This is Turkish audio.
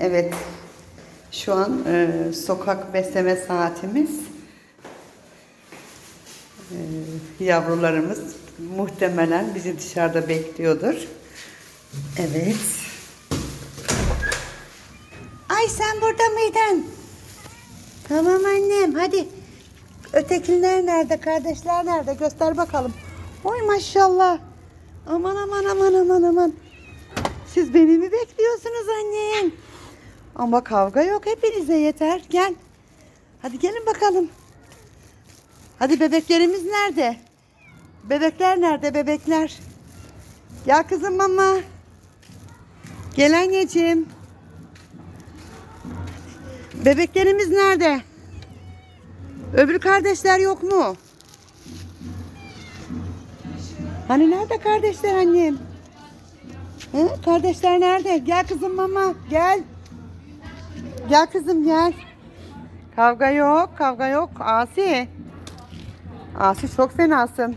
Evet. Şu an e, sokak besleme saatimiz. E, yavrularımız muhtemelen bizi dışarıda bekliyordur. Evet. Ay sen burada mıydın? Tamam annem hadi. Ötekiler nerede? Kardeşler nerede? Göster bakalım. Oy maşallah. Aman aman aman aman aman. Siz mi bekliyorsunuz annem? Ama kavga yok hepinize yeter. Gel. Hadi gelin bakalım. Hadi bebeklerimiz nerede? Bebekler nerede bebekler? Gel kızım mama. Gel anneciğim. Bebeklerimiz nerede? Öbür kardeşler yok mu? Hani nerede kardeşler annem? Hı? Kardeşler nerede? Gel kızım mama gel. Gel kızım gel. Kavga yok kavga yok Asi. Asi çok fenasın.